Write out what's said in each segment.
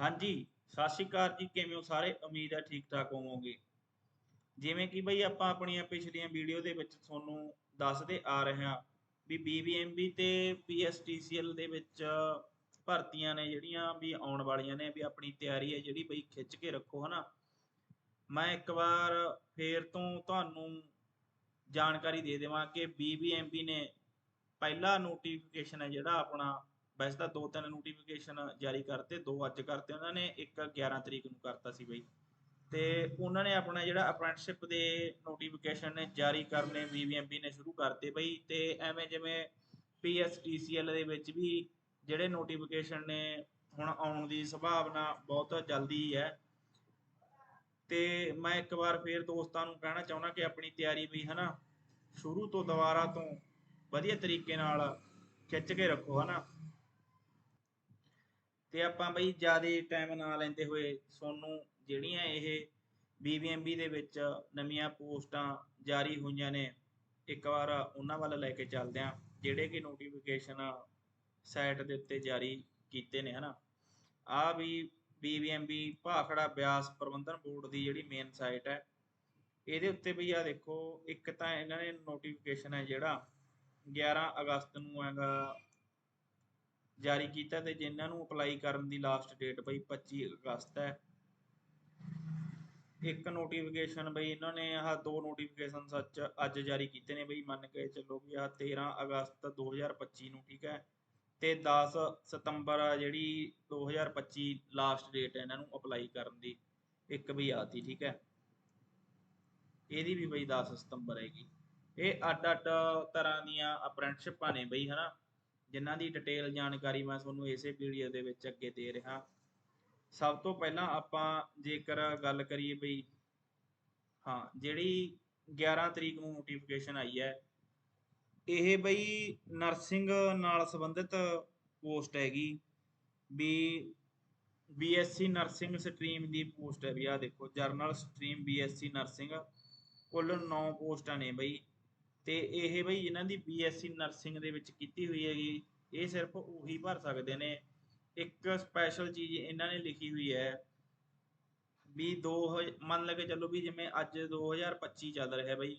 ਹਾਂਜੀ, ਸਤਿ ਸ਼੍ਰੀ ਅਕਾਲ ਜੀ, ਕਿਵੇਂ ਹੋ ਸਾਰੇ? ਉਮੀਦ ਹੈ ਠੀਕ ਠਾਕ ਹੋਵੋਗੇ। ਜਿਵੇਂ ਕਿ ਬਈ ਆਪਾਂ ਆਪਣੀਆਂ ਪਿਛਲੀਆਂ ਵੀਡੀਓ ਦੇ ਵਿੱਚ ਤੁਹਾਨੂੰ ਦੱਸਦੇ ਆ ਰਹੇ ਹਾਂ ਵੀ BBMB ਤੇ PSTCL ਦੇ ਵਿੱਚ ਭਰਤੀਆਂ ਨੇ ਜਿਹੜੀਆਂ ਵੀ ਆਉਣ ਵਾਲੀਆਂ ਨੇ, ਵੀ ਆਪਣੀ ਤਿਆਰੀ ਹੈ ਜਿਹੜੀ ਬਈ ਖਿੱਚ ਕੇ ਰੱਖੋ, ਹਨਾ। ਮੈਂ ਇੱਕ ਵਾਰ ਫੇਰ ਤੋਂ ਤੁਹਾਨੂੰ ਜਾਣਕਾਰੀ ਦੇ ਦੇਵਾਂ ਕਿ BBMB ਨੇ ਪਹਿਲਾ ਨੋਟੀਫਿਕੇਸ਼ਨ ਹੈ ਜਿਹੜਾ ਆਪਣਾ ਵੈਸੇ ਤਾਂ ਦੋ ਤਿੰਨ ਨੋਟੀਫਿਕੇਸ਼ਨ ਜਾਰੀ ਕਰਤੇ, ਦੋ ਅੱਜ ਕਰਤੇ, ਉਹਨਾਂ ਨੇ, ਇੱਕ 11 ਤਰੀਕ ਨੂੰ ਕਰਤਾ ਸੀ ਬਈ। ਤੇ ਉਹਨਾਂ ਨੇ ਆਪਣਾ ਜਿਹੜਾ ਅਪ੍ਰੈਂਟਿਸਸ਼ਿਪ ਦੇ ਨੋਟੀਫਿਕੇਸ਼ਨ ਨੇ ਜਾਰੀ ਕਰਨੇ BBMB ਨੇ ਸ਼ੁਰੂ ਕਰਤੇ ਬਈ, ਤੇ ਐਵੇਂ ਜਿਵੇਂ PSTCL ਦੇ ਵਿੱਚ ਵੀ ਜਿਹੜੇ ਨੋਟੀਫਿਕੇਸ਼ਨ ਨੇ, ਹੁਣ ਆਉਣ ਦੀ ਸੰਭਾਵਨਾ ਬਹੁਤ ਜਲਦੀ ਹੈ। ਤੇ ਮੈਂ ਇੱਕ ਵਾਰ ਫੇਰ ਦੋਸਤਾਂ ਨੂੰ ਕਹਿਣਾ ਚਾਹੁੰਦਾ ਕਿ ਆਪਣੀ ਤਿਆਰੀ ਵੀ ਹਨਾ, ਸ਼ੁਰੂ ਤੋਂ ਦੁਬਾਰਾ ਤੋਂ ਵਧੀਆ ਤਰੀਕੇ ਨਾਲ ਖਿੱਚ ਕੇ ਰੱਖੋ ਹਨਾ। ਤੇ ਆਪਾਂ ਬਈ ਜ਼ਿਆਦਾ ਟਾਈਮ ਨਾ ਲੈਂਦੇ ਹੋਏ ਤੁਹਾਨੂੰ ਜਿਹੜੀਆਂ ਇਹ BBMB ਦੇ ਵਿੱਚ ਨਵੀਆਂ ਪੋਸਟਾਂ ਜਾਰੀ ਹੋਈਆਂ ਨੇ, ਇੱਕ ਵਾਰ ਉਹਨਾਂ ਵੱਲ ਲੈ ਕੇ ਚੱਲਦੇ ਆਂ ਜਿਹੜੇ ਕਿ ਨੋਟੀਫਿਕੇਸ਼ਨ ਸਾਈਟ ਦੇ ਉੱਤੇ ਜਾਰੀ ਕੀਤੇ ਨੇ, ਹਨਾ। ਆ ਵੀ BBMB ਭਾਖੜਾ ਬਿਆਸ ਪ੍ਰਬੰਧਨ ਬੋਰਡ ਦੀ ਜਿਹੜੀ ਮੇਨ ਸਾਈਟ ਹੈ, ਇਹਦੇ ਉੱਤੇ ਵੀ ਆ ਦੇਖੋ, ਇੱਕ ਤਾਂ ਇਹਨਾਂ ਨੇ ਨੋਟੀਫਿਕੇਸ਼ਨ ਹੈ ਜਿਹੜਾ 11 ਅਗਸਤ ਨੂੰ ਹੈਗਾ ਜਾਰੀ ਕੀਤਾ ਤੇ ਜਿਨ੍ਹਾਂ ਨੂੰ ਅਪਲਾਈ ਕਰਨ ਦੀ ਲਾਸਟ ਡੇਟ ਬਈ 25 ਅਗਸਤ ਹੈ। ਇੱਕ ਨੋਟੀਫਿਕੇਸ਼ਨ ਬਈ ਇਹਨਾਂ ਨੇ ਆਹ ਦੋ ਨੋਟੀਫਿਕੇਸ਼ਨ ਸੱਚ ਅੱਜ ਜਾਰੀ ਕੀਤੇ ਨੇ ਬਈ, ਮੰਨ ਕੇ ਚੱਲੋ ਵੀ ਆਹ 13 ਅਗਸਤ 2025 ਨੂੰ, ਠੀਕ ਹੈ। ਤੇ 10 ਸਤੰਬਰ ਆ ਜਿਹੜੀ 2025 ਲਾਸਟ ਡੇਟ ਹੈ ਇਹਨਾਂ ਨੂੰ ਅਪਲਾਈ ਕਰਨ ਦੀ, ਇੱਕ ਵੀ ਆਤੀ ਠੀਕ ਹੈ। ਇਹਦੀ ਵੀ ਬਈ 10 ਸਤੰਬਰ ਹੈਗੀ। ਇਹ ਅੱਡ ਅੱਡ ਤਰ੍ਹਾਂ ਦੀਆਂ ਅਪ੍ਰੈਂਟਿਸਸ਼ਿਪਾਂ ਨੇ ਬਈ, ਹਨਾ। ਜਿਨ੍ਹਾਂ ਦੀ ਡਿਟੇਲ ਜਾਣਕਾਰੀ ਮੈਂ ਤੁਹਾਨੂੰ ਇਸੇ ਵੀਡੀਓ ਦੇ ਵਿੱਚ ਅੱਗੇ ਦੇ ਰਿਹਾ। ਸਭ ਤੋਂ ਪਹਿਲਾਂ ਆਪਾਂ ਜੇਕਰ ਗੱਲ ਕਰੀਏ ਬਈ, ਹਾਂ, ਜਿਹੜੀ 11 ਤਰੀਕ ਨੂੰ ਨੋਟੀਫਿਕੇਸ਼ਨ ਆਈ ਹੈ, ਇਹ ਬਈ ਨਰਸਿੰਗ ਨਾਲ ਸੰਬੰਧਿਤ ਪੋਸਟ ਹੈਗੀ। ਵੀ ਬੀਐਸਸੀ ਨਰਸਿੰਗ ਸਟਰੀਮ ਦੀ ਪੋਸਟ ਹੈ ਵੀ ਆ ਦੇਖੋ ਜਰਨਲ ਸਟਰੀਮ ਬੀਐਸਸੀ ਨਰਸਿੰਗ ਕੁੱਲ 9 ਪੋਸਟਾਂ ਨੇ ਬਈ। ਤੇ ਇਹ ਬਈ ਇਹਨਾਂ ਦੀ ਬੀਐਸਸੀ ਨਰਸਿੰਗ ਦੇ ਵਿੱਚ ਕੀਤੀ ਹੋਈ ਹੈਗੀ। ਇਹ ਸਿਰਫ ਉਹੀ ਭਰ ਸਕਦੇ ਨੇ। ਇੱਕ ਸਪੈਸ਼ਲ ਚੀਜ਼ ਇਹਨਾਂ ਨੇ ਲਿਖੀ ਹੋਈ ਹੈ ਵੀ ਦੋ ਮੰਨ ਲਗੇ ਚੱਲੋ ਵੀ ਜਿਵੇਂ ਅੱਜ 2025 ਚੱਲ ਰਿਹਾ ਬਈ,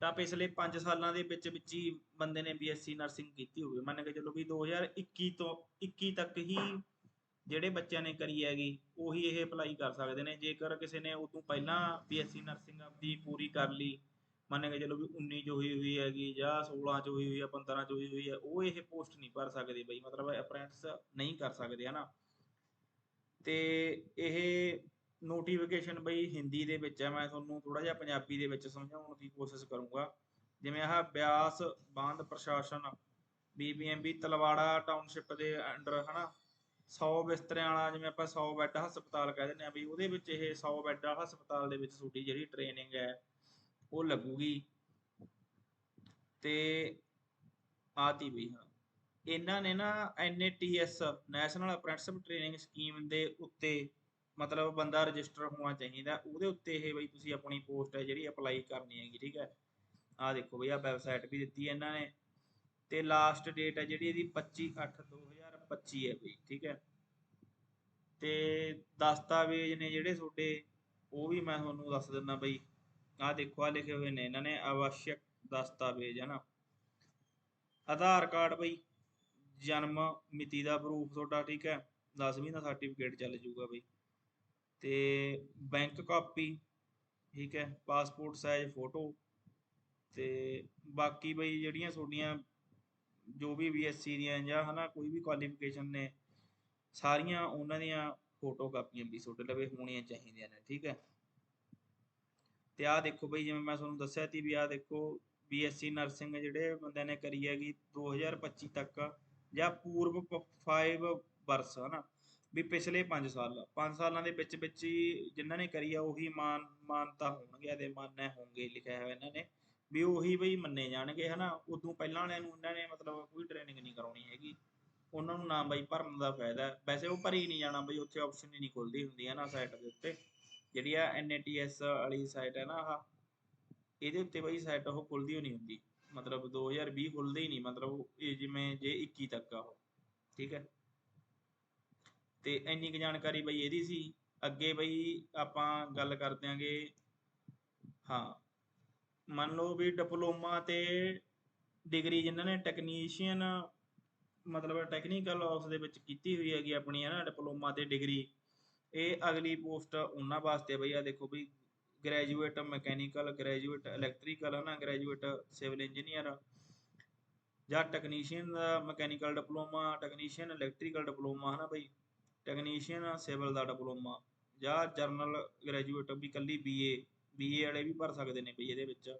ਤਾਂ ਪਿਛਲੇ 5 ਸਾਲਾਂ ਦੇ ਵਿੱਚ ਵਿੱਚ ਹੀ ਬੰਦੇ ਨੇ ਬੀਐਸਸੀ ਨਰਸਿੰਗ ਕੀਤੀ ਹੋਵੇ ਮੰਨ ਕੇ ਚੱਲੋ ਵੀ 2021 ਤੋਂ 21 ਤੱਕ ਹੀ ਜਿਹੜੇ ਬੱਚਿਆਂ ਨੇ ਕਰੀ ਹੈਗੀ, ਉਹੀ ਇਹ ਅਪਲਾਈ ਕਰ ਸਕਦੇ ਨੇ। ਜੇਕਰ ਕਿਸੇ ਨੇ ਉਦੋਂ ਪਹਿਲਾਂ ਬੀਐਸਸੀ ਨਰਸਿੰਗ ਆਪਦੀ ਪੂਰੀ ਕਰ ਲਈ ਮੰਨ ਕੇ ਚਲੋ ਵੀ 19 ਚ ਹੋਈ ਹੋਈ ਹੈਗੀ, ਜਾਂ 16 ਚ ਹੋਈ ਹੋਈ ਹੈ 15 ਚ ਹੋਈ ਹੋਈ ਹੈ ਉਹ ਇਹ ਪੋਸਟ ਨਹੀਂ ਭਰ ਸਕਦੇ ਬਈ, ਮਤਲਬ ਅਪ੍ਰੈਂਟਿਸ ਨਹੀਂ ਕਰ ਸਕਦੇ, ਹਨਾ? ਤੇ ਇਹ ਨੋਟੀਫਿਕੇਸ਼ਨ ਬਈ ਹਿੰਦੀ ਦੇ ਵਿੱਚ ਹੈ ਮੈਂ ਤੁਹਾਨੂੰ ਥੋੜਾ ਜਿਹਾ ਪੰਜਾਬੀ ਦੇ ਵਿੱਚ ਸਮਝਾਉਣ ਦੀ ਕੋਸ਼ਿਸ਼ ਕਰੂੰਗਾ। ਜਿਵੇਂ ਆਹ ਬਿਆਸ ਬਾਂਧ ਪ੍ਰਸ਼ਾਸਨ ਬੀਬੀਐਮਬੀ ਤਲਵਾੜਾ ਟਾਊਨਸ਼ਿਪ ਦੇ ਅੰਡਰ ਹਨਾ? 100 ਬਿਸਤਰਿਆਂ ਵਾਲਾ, ਜਿਵੇਂ ਆਪਾਂ 100 ਬੈੱਡ ਹਸਪਤਾਲ ਕਹਿ ਦਿੰਦੇ ਆ ਵੀ ਉਹਦੇ ਵਿੱਚ ਇਹ 100 ਬੈੱਡ ਹਸਪਤਾਲ ਦੇ ਵਿੱਚ ਤੁਹਾਡੀ ਜਿਹੜੀ ਟ੍ਰੇਨਿੰਗ ਹੈ ਉਹ ਲੱਗੂਗੀ। ਤੇ ਆਤੀ ਵੀ ਹਾਂ। ਇਹਨਾਂ ਨੇ ਨਾ NATS national apprenticeship training scheme ਦੇ ਉੱਤੇ ਮਤਲਬ ਬੰਦਾ ਰਜਿਸਟਰ ਹੋਣਾ ਚਾਹੀਦਾ। ਉਹਦੇ ਉੱਤੇ ਇਹ ਬਈ ਤੁਸੀਂ ਆਪਣੀ ਪੋਸਟ ਹੈ ਜਿਹੜੀ ਅਪਲਾਈ ਕਰਨੀ ਹੈਗੀ, ਠੀਕ ਹੈ। ਆਹ ਦੇਖੋ ਬਈ ਆ ਵੈਬਸਾਈਟ ਵੀ ਦਿੱਤੀ ਇਹਨਾਂ ਨੇ। ਤੇ ਲਾਸਟ ਡੇਟ ਹੈ ਜਿਹੜੀ ਇਹਦੀ 25 8 2025 ਹੈ ਬਈ, ਠੀਕ ਹੈ। ਤੇ ਦਸਤਾਵੇਜ਼ ਨੇ ਜਿਹੜੇ ਤੁਹਾਡੇ, ਉਹ ਵੀ ਮੈਂ ਤੁਹਾਨੂੰ ਦੱਸ ਦਿੰਦਾ ਬਈ। ਆਹ ਦੇਖੋ ਆ ਲਿਖੇ ਹੋਏ ਨੇ, ਇਹਨਾਂ ਨੇ ਆਵਸ਼ਕ ਦਸਤਾਵੇਜ਼ ਹੈ ਨਾ ਆਧਾਰ ਕਾਰਡ ਬਈ, ਜਨਮ ਮਿਤੀ ਦਾ ਪ੍ਰੂਫ ਤੁਹਾਡਾ, ਠੀਕ ਹੈ? 10ਵੀਂ ਦਾ ਸਰਟੀਫਿਕੇਟ ਚੱਲ ਜੂਗਾ ਬਈ। ਤੇ ਬੈਂਕ ਕਾਪੀ ਠੀਕ ਹੈ? ਪਾਸਪੋਰਟ ਸਾਈਜ਼ ਫੋਟੋ ਤੇ ਬਾਕੀ ਬਈ ਜਿਹੜੀਆਂ ਤੁਹਾਡੀਆਂ ਜੋ ਵੀ ਬੀਐਸਸੀ ਦੀਆਂ ਜਾਂ, ਹਨਾ, ਕੋਈ ਵੀ ਕੁਆਲੀਫਿਕੇਸ਼ਨ ਨੇ, ਸਾਰੀਆਂ ਉਹਨਾਂ ਦੀਆਂ ਫੋਟੋ ਕਾਪੀਆਂ ਵੀ ਤੁਹਾਡੇ ਲਵੇ ਹੋਣੀਆਂ ਚਾਹੀਦੀਆਂ ਨੇ, ਠੀਕ ਹੈ? ਤੇ ਆਹ ਦੇਖੋ ਬਈ, ਜਿਵੇਂ ਮੈਂ ਤੁਹਾਨੂੰ ਦੱਸਿਆ ਸੀ ਵੀ ਆਹ ਦੇਖੋ ਬੀਐਸਸੀ ਨਰਸਿੰਗ ਜਿਹੜੇ ਬੰਦਿਆਂ ਨੇ ਕਰੀ ਹੈਗੀ 2025 ਤੱਕ ਜਾਂ ਪੂਰਵ 5 ਵਰਸ, ਹਨਾ? ਵੀ ਪਿਛਲੇ 5 ਸਾਲ 5 ਸਾਲਾਂ ਦੇ ਵਿੱਚ ਵਿੱਚ ਹੀ ਜਿਨ੍ਹਾਂ ਨੇ ਕਰੀ ਆ, ਉਹੀ ਮਾਨ, ਮਾਨਤਾ ਹੋਣਗੇ, ਇਹਦੇ ਮਾਨੈ ਹੋਣਗੇ ਲਿਖਿਆ ਹੋਇਆ ਇਹਨਾਂ ਨੇ, ਵੀ ਉਹੀ ਬਈ ਮੰਨੇ ਜਾਣਗੇ, ਹਨਾ? ਉਦੋਂ ਪਹਿਲਾਂ ਵਾਲਿਆਂ ਨੂੰ ਇਹਨਾਂ ਨੇ ਮਤਲਬ ਕੋਈ ਟ੍ਰੇਨਿੰਗ ਨਹੀਂ ਕਰਾਉਣੀ ਹੈਗੀ। ਉਹਨਾਂ ਨੂੰ ਨਾਮ ਬਈ ਭਰਨ ਦਾ ਫਾਇਦਾ ਵੈਸੇ ਉਹ ਭਰੀ ਨਹੀਂ ਜਾਣਾ ਬਈ, ਉੱਥੇ ਆਪਸ਼ਨ ਹੀ ਨਹੀਂ ਖੁੱਲਦੀ ਹੁੰਦੀ ਹੈ ਨਾ ਸਾਈਟ ਦੇ ਉੱਤੇ। ਜਿਹੜੀ ਆ ਐਨਏਟੀਐਸ ਵਾਲੀ ਸਾਈਟ ਹੈ ਨਾ ਆਹ, ਇਹਦੇ ਉੱਤੇ ਬਈ ਸਾਈਟ ਉਹ ਖੁੱਲਦੀ ਹੋ ਨਹੀਂ ਹੁੰਦੀ। ਮਤਲਬ 2020 ਖੁੱਲਦੇ ਹੀ ਨਹੀਂ, ਮਤਲਬ ਇਹ ਜਿਵੇਂ ਜੇ 21 ਤੱਕ ਆ ਉਹ, ਠੀਕ ਹੈ? ਤੇ ਇੰਨੀ ਕੁ ਜਾਣਕਾਰੀ ਬਈ ਇਹਦੀ ਸੀ। ਅੱਗੇ ਬਈ ਆਪਾਂ ਗੱਲ ਕਰ ਦਿਆਂਗੇ, ਹਾਂ, ਮੰਨ ਲਓ ਵੀ ਡਿਪਲੋਮਾ ਤੇ ਡਿਗਰੀ ਜਿਨ੍ਹਾਂ ਨੇ ਟੈਕਨੀਸ਼ੀਅਨ ਮਤਲਬ ਟੈਕਨੀਕਲ ਹਾਊਸ ਦੇ ਵਿੱਚ ਕੀਤੀ ਹੋਈ ਹੈਗੀ ਆਪਣੀ ਹੈ ਨਾ ਡਿਪਲੋਮਾ ਤੇ ਡਿਗਰੀ ਇਹ ਅਗਲੀ ਪੋਸਟ ਉਹਨਾਂ ਵਾਸਤੇ ਬਈ ਆ ਦੇਖੋ ਬਈ ਗ੍ਰੈਜੂਏਟ ਮਕੈਨੀਕਲ ਗ੍ਰੈਜੂਏਟ ਇਲੈਕਟ੍ਰੀਕਲ ਹੈ ਨਾ ਗ੍ਰੈਜੂਏਟ ਸਿਵਲ ਇੰਜੀਨੀਅਰ ਜਾਂ ਟੈਕਨੀਸ਼ੀਅਨ ਦਾ mechanical diploma technician electrical diploma ਹੈ ਨਾ ਬਈ। ਟੈਕਨੀਸ਼ੀਅਨ ਸਿਵਲ ਦਾ ਡਿਪਲੋਮਾ ਜਾਂ ਜਰਨਲ ਗ੍ਰੈਜੂਏਟ ਵੀ ਕੱਲੀ ਬੀਏ ਬੀਏ ਵਾਲੇ ਵੀ ਭਰ ਸਕਦੇ ਨੇ ਬਈ ਇਹਦੇ ਵਿੱਚ।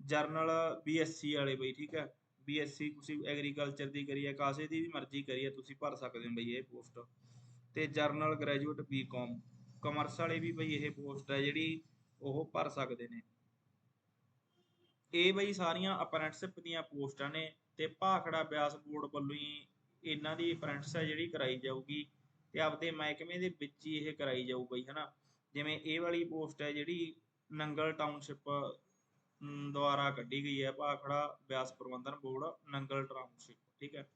ਜਰਨਲ ਬੀਐਸਸੀ ਵਾਲੇ ਬਈ, ਠੀਕ ਹੈ। ਬੀਐਸਸੀ ਤੁਸੀਂ ਐਗਰੀਕਲਚਰ ਦੀ ਕਰੀ ਹੈ, ਕਾਸੇ ਦੀ ਵੀ ਮਰਜ਼ੀ ਕਰੀ ਹੈ, ਤੁਸੀਂ ਭਰ ਸਕਦੇ ਹੋ ਬਈ ਇਹ ਪੋਸਟ। ਤੇ ਜਰਨਲ ਗ੍ਰੈਜੂਏਟ ਬੀਕਾਮ ਕਮਰਸ ਵਾਲੇ ਵੀ ਬਈ ਇਹ ਪੋਸਟ ਹੈ ਜਿਹੜੀ ਉਹ ਭਰ ਸਕਦੇ ਨੇ। ਇਹ ਬਈ ਸਾਰੀਆਂ ਅਪ੍ਰੈਂਟਿਸਸ਼ਿਪ ਦੀਆਂ ਪੋਸਟਾਂ ਨੇ ਤੇ ਭਾਖੜਾ ਬਿਆਸ ਬੋਰਡ ਵੱਲੋਂ ਹੀ ਇਹਨਾਂ ਦੀ ਅਪ੍ਰੈਂਟਿਸ ਹੈ ਜਿਹੜੀ ਕਰਾਈ ਜਾਊਗੀ ਤੇ ਆਪਦੇ ਮਹਿਕਮੇ ਦੇ ਵਿੱਚ ਹੀ ਇਹ ਕਰਾਈ ਜਾਊ ਬਈ, ਹਨਾ। ਜਿਵੇਂ ਇਹ ਵਾਲੀ ਪੋਸਟ ਹੈ ਜਿਹੜੀ ਨੰਗਲ ਟਾਊਨਸ਼ਿਪ ਦੁਆਰਾ ਕੱਢੀ ਗਈ ਹੈ ਭਾਖੜਾ ਬਿਆਸ ਪ੍ਰਬੰਧਨ ਬੋਰਡ, ਨੰਗਲ ਟਾਊਨਸ਼ਿਪ, ਠੀਕ ਹੈ।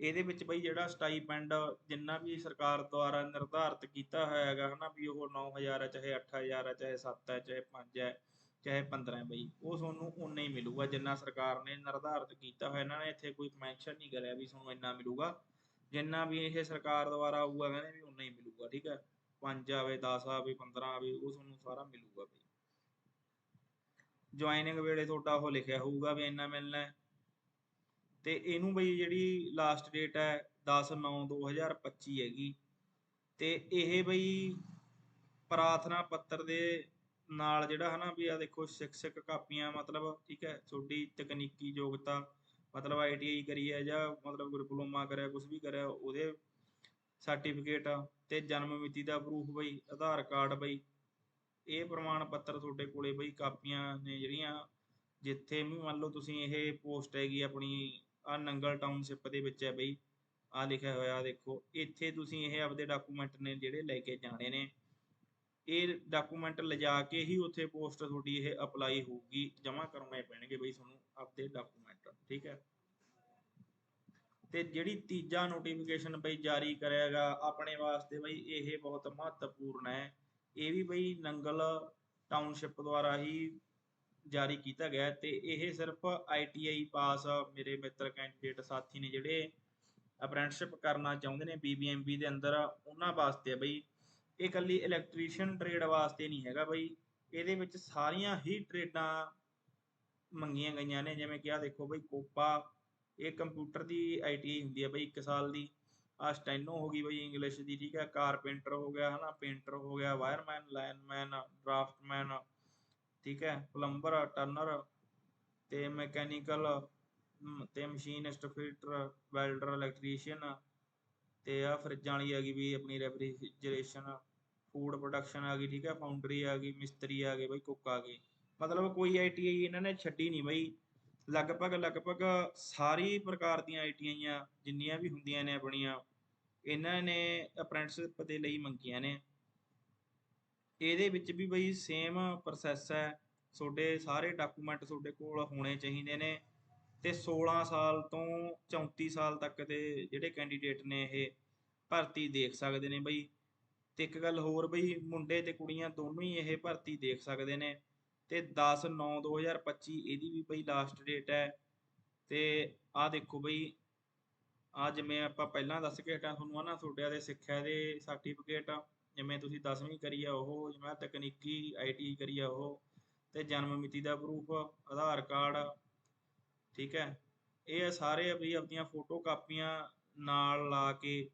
ਇਹਦੇ ਵਿੱਚ ਬਈ ਜਿਹੜਾ ਸਟਾਈਪੈਂਡ ਜਿੰਨਾ ਵੀ ਸਰਕਾਰ ਦੁਆਰਾ ਨਿਰਧਾਰਤ ਕੀਤਾ ਹੋਇਆ ਹੈਗਾ ਹਨਾ ਵੀ ਉਹ 9000 ਹੈ, ਚਾਹੇ 8000 ਹੈ, ਚਾਹੇ 7 ਹੈ, ਚਾਹੇ 5 ਹੈ, ਚਾਹੇ 15 ਹੈ ਬਈ, ਉਹ ਤੁਹਾਨੂੰ ਉਨਾ ਹੀ ਮਿਲੂਗਾ ਜਿੰਨਾ ਸਰਕਾਰ ਨੇ ਨਿਰਧਾਰਤ ਕੀਤਾ ਹੋਇਆ। ਇਹਨਾਂ ਨੇ ਇੱਥੇ ਕੋਈ ਮੈਂਸ਼ਨ ਨਹੀਂ ਕਰਿਆ ਵੀ ਤੁਹਾਨੂੰ ਇੰਨਾ ਮਿਲੂਗਾ। ਜਿੰਨਾ ਵੀ ਇਹ ਸਰਕਾਰ ਦੁਆਰਾ ਆਊਗਾ ਕਹਿੰਦੇ ਵੀ ਉਨਾ ਹੀ ਮਿਲੂਗਾ, ਠੀਕ ਹੈ। 5 ਆਵੇ 10 ਆਵੇ 15 ਆਵੇ, ਉਹ ਤੁਹਾਨੂੰ ਸਾਰਾ ਮਿਲੂਗਾ ਬਈ। ਜੁਆਇਨਿੰਗ ਵੇਲੇ ਤੁਹਾਡਾ ਉਹ ਲਿਖਿਆ ਹੋਊਗਾ ਵੀ ਇੰਨਾ ਮਿਲਣਾ ਹੈ। ਤੇ ਇਹਨੂੰ ਬਈ ਜਿਹੜੀ ਲਾਸਟ ਡੇਟ ਹੈ 10/9/2025 ਹੈਗੀ। ਤੇ ਇਹ ਬਈ ਪ੍ਰਾਰਥਨਾ ਪੱਤਰ ਦੇ ਨਾਲ ਜਿਹੜਾ ਹਨਾ ਵੀ ਆ ਦੇਖੋ ਸਿਕਸਕ ਕਾਪੀਆਂ ਮਤਲਬ ਠੀਕ ਹੈ, ਤੁਹਾਡੀ ਤਕਨੀਕੀ ਯੋਗਤਾ ਮਤਲਬ ਆਈਟੀਆਈ ਕਰੀ ਹੈ ਜਾਂ ਮਤਲਬ ਡਿਪਲੋਮਾ ਕਰਿਆ ਕੁਝ ਵੀ ਕਰਿਆ, ਉਹਦੇ ਸਰਟੀਫਿਕੇਟ ਤੇ ਜਨਮ ਮਿਤੀ ਦਾ ਪ੍ਰੂਫ ਬਈ, ਆਧਾਰ ਕਾਰਡ ਬਈ। ਇਹ ਪ੍ਰਮਾਣ ਪੱਤਰ ਤੁਹਾਡੇ ਕੋਲੇ ਬਈ ਕਾਪੀਆਂ ਨੇ ਜਿਹੜੀਆਂ ਜਿੱਥੇ ਵੀ ਮੰਨ ਲਓ ਤੁਸੀਂ ਇਹ ਪੋਸਟ ਹੈਗੀ ਆਪਣੀ ਆ ਨੰਗਲ ਟਾਊਨਸ਼ਿਪ ਦੇ ਵਿੱਚ ਹੈ ਬਈ। ਆ ਲਿਖਿਆ ਹੋਇਆ ਦੇਖੋ। ਇੱਥੇ ਤੁਸੀਂ ਇਹ ਆਪਦੇ ਡਾਕੂਮੈਂਟ ਨੇ ਜਿਹੜੇ ਲੈ ਕੇ ਜਾਣੇ ਨੇ। ਇਹ ਡਾਕੂਮੈਂਟ ਲਿਜਾ ਕੇ ਹੀ ਉੱਥੇ ਪੋਸਟ ਤੁਹਾਡੀ ਇਹ ਅਪਲਾਈ ਹੋਊਗੀ। ਜਮ੍ਹਾਂ ਕਰਵਾਉਣੇ ਪੈਣਗੇ ਬਈ ਤੁਹਾਨੂੰ ਆਪਦੇ ਡਾਕੂਮੈਂਟ ਠੀਕ ਹੈ? ਤੇ ਜਿਹੜੀ ਤੀਜਾ ਨੋਟੀਫਿਕੇਸ਼ਨ ਬਈ ਜਾਰੀ ਕਰਿਆਗਾ ਆਪਣੇ ਵਾਸਤੇ ਬਈ ਇਹ ਬਹੁਤ ਮਹੱਤਵਪੂਰਨ ਹੈ। ਇਹ ਵੀ ਬਈ ਨੰਗਲ ਟਾਊਨਸ਼ਿਪ ਦੁਆਰਾ ਹੀ ਜਾਰੀ ਕੀਤਾ ਗਿਆ ਤੇ ਇਹ ਸਿਰਫ ਆਈਟੀਆਈ ਪਾਸ ਮੇਰੇ ਮਿੱਤਰ ਕੈਂਡੀਡੇਟ ਸਾਥੀ ਨੇ ਜਿਹੜੇ ਅਪ੍ਰੈਂਟਿਸਸ਼ਿਪ ਕਰਨਾ ਚਾਹੁੰਦੇ ਨੇ ਬੀਬੀਐਮਬੀ ਦੇ ਅੰਦਰ, ਉਹਨਾਂ ਵਾਸਤੇ ਬਈ। ਇਹ ਇਕੱਲੀ ਇਲੈਕਟ੍ਰੀਸ਼ੀਅਨ ਟ੍ਰੇਡ ਵਾਸਤੇ ਨਹੀਂ ਹੈਗਾ ਬਈ। ਇਹਦੇ ਵਿੱਚ ਸਾਰੀਆਂ ਹੀ ਟ੍ਰੇਡਾਂ ਮੰਗੀਆਂ ਗਈਆਂ ਨੇ। ਜਿਵੇਂ ਕਿ ਆ ਦੇਖੋ ਬਈ, ਕੋਪਾ, ਇਹ ਕੰਪਿਊਟਰ ਦੀ ਆਈਟੀਆਈ ਹੁੰਦੀ ਹੈ ਬਈ 1 ਸਾਲ ਦੀ। ਆ ਸਟੈਨੋ ਹੋ ਗਈ ਬਈ ਇੰਗਲਿਸ਼ ਦੀ, ਠੀਕ ਹੈ ਕਾਰਪੈਂਟਰ ਹੋ ਗਿਆ, ਹਨਾ। ਪੇਂਟਰ ਹੋ ਗਿਆ ਵਾਇਰਮੈਨ ਲਾਈਨਮੈਨ ਡਰਾਫਟਮੈਨ ਠੀਕ ਹੈ, ਪਲੰਬਰ, ਟਰਨਰ ਤੇ ਮੈਕੈਨੀਕਲ ਤੇ ਮਸ਼ੀਨਿਸਟ, ਫਿਲਟਰ, ਵੈਲਡਰ, ਇਲੈਕਟ੍ਰੀਸ਼ੀਅਨ ਤੇ ਆ ਫਰਿੱਜਾਂ ਵਾਲੀ ਆ ਗਈ ਵੀ ਆਪਣੀ ਰੈਫਰੀਜਰੇਸ਼ਨ, ਫੂਡ ਪ੍ਰੋਡਕਸ਼ਨ ਆ ਗਈ, ਠੀਕ ਹੈ, ਫਾਊਂਡਰੀ ਆ ਗਈ, ਮਿਸਤਰੀ ਆ ਗਏ, ਬਈ ਕੁੱਕ ਆ ਗਏ। ਮਤਲਬ ਕੋਈ ਆਈਟੀਆਈ ਇਹਨਾਂ ਨੇ ਛੱਡੀ ਨਹੀਂ ਬਈ। ਲਗਭਗ ਲਗਭਗ ਸਾਰੀ ਪ੍ਰਕਾਰ ਦੀਆਂ ਆਈਟੀਆਈਆਂ ਜਿੰਨੀਆਂ ਵੀ ਹੁੰਦੀਆਂ ਨੇ ਆਪਣੀਆਂ, ਇਹਨਾਂ ਨੇ ਅਪ੍ਰੈਂਟਿਸਸ਼ਿਪ ਦੇ ਲਈ ਮੰਗੀਆਂ ਨੇ। ਇਹਦੇ ਵਿੱਚ ਵੀ ਬਈ ਸੇਮ ਪ੍ਰੋਸੈਸ ਹੈ। ਤੁਹਾਡੇ ਸਾਰੇ ਡਾਕੂਮੈਂਟ ਤੁਹਾਡੇ ਕੋਲ ਹੋਣੇ ਚਾਹੀਦੇ ਨੇ ਤੇ 16 ਸਾਲ ਤੋਂ 34 ਸਾਲ ਤੱਕ ਦੇ ਜਿਹੜੇ ਕੈਂਡੀਡੇਟ ਨੇ ਇਹ ਭਰਤੀ ਦੇਖ ਸਕਦੇ ਨੇ ਬਈ। ਤੇ ਇੱਕ ਗੱਲ ਹੋਰ ਬਈ, ਮੁੰਡੇ ਤੇ ਕੁੜੀਆਂ ਦੋਨੋਂ ਹੀ ਇਹ ਭਰਤੀ ਦੇਖ ਸਕਦੇ ਨੇ। ਤੇ 10 9 2025 ਇਹਦੀ ਵੀ ਬਈ ਲਾਸਟ ਡੇਟ ਹੈ। ਤੇ ਆਹ ਦੇਖੋ ਬਈ ਆ ਜਿਵੇਂ ਆਪਾਂ ਪਹਿਲਾਂ ਦੱਸ ਕੇ ਹਟਾਂ ਤੁਹਾਨੂੰ ਆ ਨਾ ਤੁਹਾਡੇ ਦੇ ਸਿੱਖਿਆ ਦੇ ਸਰਟੀਫਿਕੇਟ ਜਿਵੇਂ ਤੁਸੀਂ 10ਵੀਂ ਕਰੀ ਆ ਉਹ, ਜਿਵੇਂ ਤਕਨੀਕੀ ਆਈਟੀ ਕਰੀ ਆ ਉਹ, ਤੇ ਜਨਮ ਮਿਤੀ ਦਾ ਪ੍ਰੂਫ ਆਧਾਰ ਕਾਰਡ, ਠੀਕ ਹੈ। ਇਹ ਸਾਰੇ ਵੀ ਆਪਣੀਆਂ ਫੋਟੋ ਕਾਪੀਆਂ ਨਾਲ ਲਾ ਕੇ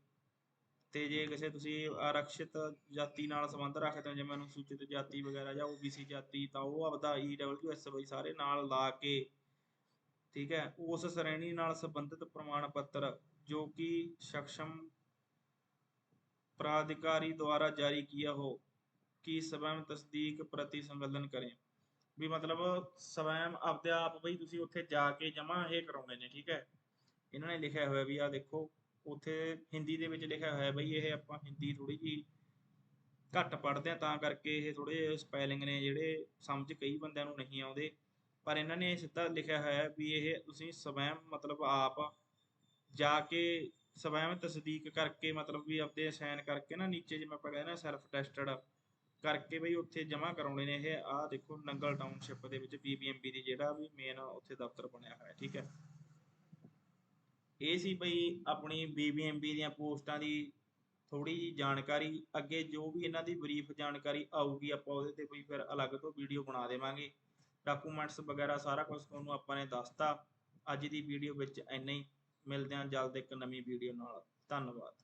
ਤੇ ਜੇ ਕਿਸੇ ਤੁਸੀਂ ਆਰਕਸ਼ਿਤ ਜਾਤੀ ਨਾਲ ਸੰਬੰਧ ਰੱਖਦੇ ਹੋ, ਜਿਵੇਂ ਅਨੁਸੂਚਿਤ ਜਾਤੀ ਵਗੈਰਾ ਜਾਂ ਓਬੀਸੀ ਜਾਤੀ, ਤਾਂ ਉਹ ਆਪਦਾ ਈਡਬਲਯੂਐਸ ਬਈ ਸਾਰੇ ਨਾਲ ਲਾ ਕੇ, ਠੀਕ ਹੈ, ਉਸ ਸ਼੍ਰੇਣੀ ਨਾਲ ਸੰਬੰਧਿਤ ਪ੍ਰਮਾਣ ਪੱਤਰ ਜੋ ਕਿ ਸક્ષਮ प्राधिकारी द्वारा जारी किया हो कि स्वयं ਤਸਦੀਕ ਪ੍ਰਤੀ ਸੰਕਲਨ ਕਰੇ ਵੀ ਮਤਲਬ ਸਵੈਮ ਆਪਦੇ ਆਪ ਬਈ ਤੁਸੀਂ ਉੱਥੇ ਜਾ ਕੇ ਜਮਾ ਇਹ ਕਰਾਉਣੇ ਨੇ ਠੀਕ ਹੈ ਇਹਨਾਂ ਨੇ ਲਿਖਿਆ ਹੋਇਆ ਵੀ ਆ ਦੇਖੋ ਉੱਥੇ ਹਿੰਦੀ ਦੇ ਵਿੱਚ ਲਿਖਿਆ ਹੋਇਆ ਬਈ ਇਹ ਆਪਾਂ ਹਿੰਦੀ ਥੋੜੀ ਜੀ ਘੱਟ ਪੜ੍ਹਦੇ ਆ ਤਾਂ ਕਰਕੇ ਇਹ ਥੋੜੇ ਸਪੈਲਿੰਗ ਨੇ ਜਿਹੜੇ ਸਮਝ ਕਈ ਬੰਦਿਆਂ ਨੂੰ ਨਹੀਂ ਆਉਂਦੇ ਪਰ ਇਹਨਾਂ ਨੇ ਸਿੱਧਾ ਲਿਖਿਆ ਹੋਇਆ ਵੀ ਇਹ ਤੁਸੀਂ ਸਵੈਮ ਮਤਲਬ ਆਪ ਜਾ ਕੇ ਸਵੈਮ ਤਸਦੀਕ ਕਰਕੇ, ਮਤਲਬ ਵੀ ਆਪਦੇ ਸਾਈਨ ਕਰਕੇ ਨਾ ਨੀਚੇ ਜਿਵੇਂ ਆਪਾਂ ਕਹਿੰਦੇ ਨਾ ਸੈਲਫ ਟੈਸਟਡ ਕਰਕੇ ਬਈ ਉੱਥੇ ਜਮ੍ਹਾਂ ਕਰਾਉਣੇ ਨੇ ਇਹ। ਆਹ ਦੇਖੋ ਨੰਗਲ ਟਾਊਨਸ਼ਿਪ ਦੇ ਵਿੱਚ ਬੀਬੀਐਮਬੀ ਦੀ ਜਿਹੜਾ ਵੀ ਮੇਨ ਉੱਥੇ ਦਫ਼ਤਰ ਬਣਿਆ ਹੋਇਆ, ਠੀਕ ਹੈ। ਇਹ ਸੀ ਬਈ ਆਪਣੀ ਬੀਬੀਐਮਬੀ ਦੀਆਂ ਪੋਸਟਾਂ ਦੀ ਥੋੜੀ ਜੀ ਜਾਣਕਾਰੀ। ਅੱਗੇ ਜੋ ਵੀ ਇਹਨਾਂ ਦੀ ਬਰੀਫ ਜਾਣਕਾਰੀ ਆਊਗੀ, ਆਪਾਂ ਉਹਦੇ ਤੇ ਬਈ ਫਿਰ ਅਲੱਗ ਤੋਂ ਵੀਡੀਓ ਬਣਾ ਦੇਵਾਂਗੇ। ਡਾਕੂਮੈਂਟਸ ਵਗੈਰਾ ਸਾਰਾ ਕੁਝ ਤੁਹਾਨੂੰ ਆਪਾਂ ਨੇ ਦੱਸਤਾ। ਅੱਜ ਦੀ ਵੀਡੀਓ ਵਿੱਚ ਇੰਨਾ ਹੀ। ਮਿਲਦੇ ਹਾਂ ਜਲਦ ਇੱਕ ਨਵੀਂ ਵੀਡੀਓ ਨਾਲ। ਧੰਨਵਾਦ।